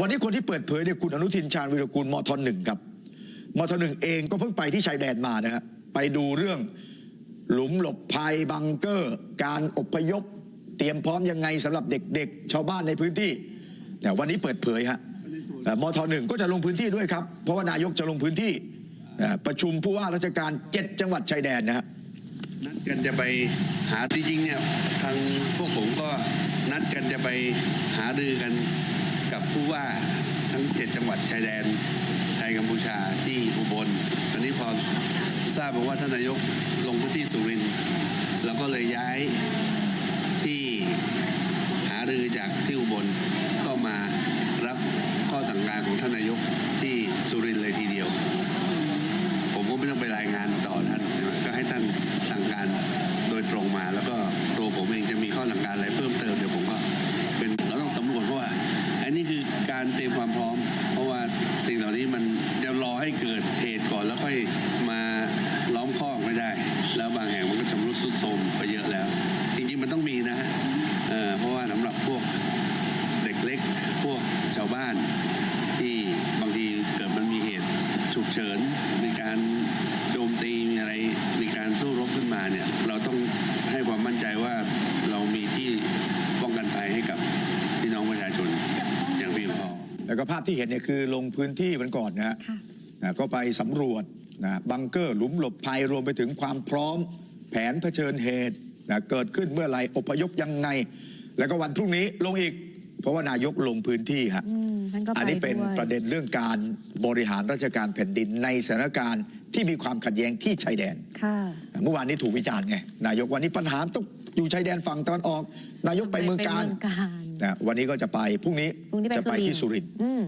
วันนี้คนที่เปิดเผยเนี่ยคุณอนุทินชาญวิรกูลมทหนึ่งครับมทหนึ่งเองก็เพิ่งไปที่ชายแดนมานะฮะไปดูเรื่องหลุมหลบภัยบังเกอร์ การอพยพ เตรียมพร้อมยังไงสำหรับเด็กๆ ชาวบ้านในพื้นที่เนี่ยวันนี้เปิดเผยฮะมทหนึ่งก็จะลงพื้นที่ด้วยครับ เพราะว่านายกจะลงพื้นที่ประชุมผู้ว่าราชการเจ็ดจังหวัดชายแดนนะฮะนัดกันจะไปหาจริงๆเนี่ยทางพวกผมก็นัดกันจะไปหารือกัน กับผู้ว่าทั้งเจ็ดจังหวัดชายแดนไทยกัมพูชาที่อุบลตอนนี้พอทราบมาว่าท่านนายกลงพื้นที่สุรินทร์เราก็เลยย้ายที่หารือจากที่อุบลก็มารับข้อสั่งการของท่านนายกที่สุรินทร์เลยทีเดียว ผมก็ไม่ต้องไปรายงานต่อท่านก็ให้ท่านสั่งการโดยตรงมา แล้วก็ตัวผมเองจะมีข้อสั่งการอะไรเพิ่มเติมเดี๋ยว การเตรียมความพร้อม เพราะว่าสิ่งเหล่านี้มันจะรอให้เกิดเหตุก่อนแล้วค่อยมาล้อมคอกไม่ได้ แล้วบางแห่งมันก็ชำรุดทรุดโทรมไปเยอะแล้ว จริงๆมันต้องมีนะฮะเเพราะว่าสำหรับพวกเด็กเล็กพวกชาวบ้าน ที่บางทีเกิดมันมีเหตุฉุกเฉินมีการโจมตีมีอะไรมีการสู้รบขึ้นมาเนี่ยเราต้องให้ความมั่นใจว่าเรามีที่ป้องกันภัยให้กับพี่น้องประชาชนอย่างเพียงพอ แล้วก็ภาพที่เห็นเนี่ยคือลงพื้นที่วันก่อนนะฮะค่ะนะก็ไปสำรวจนะบังเกอร์หลุมหลบภัยรวมไปถึงความพร้อม แผนเผชิญเหตุนะเกิดขึ้นเมื่อไหรอพยพยังไง แล้วก็วันพรุ่งนี้ลงอีก เพราะว่านายกลงพื้นที่ฮะ อืมท่านก็ไปอันนี้เป็นด้วย ประเด็นเรื่องการบริหารราชการแผ่นดินในสถานการณ์ ที่มีความขัดแย้งที่ชายแดน ค่ะเมื่อวานนี้ถูกวิจารณ์ไงนายกวันนี้ปัญหาต้องอยู่ชายแดนฝั่งตะวันออก นายกไปเมืองการไปเมืองกาญนะวันนี้ก็จะไปพรุ่งนี้พรุ่งนี้ไปจะสุไปรินทที่ร์สุรินทร์อืม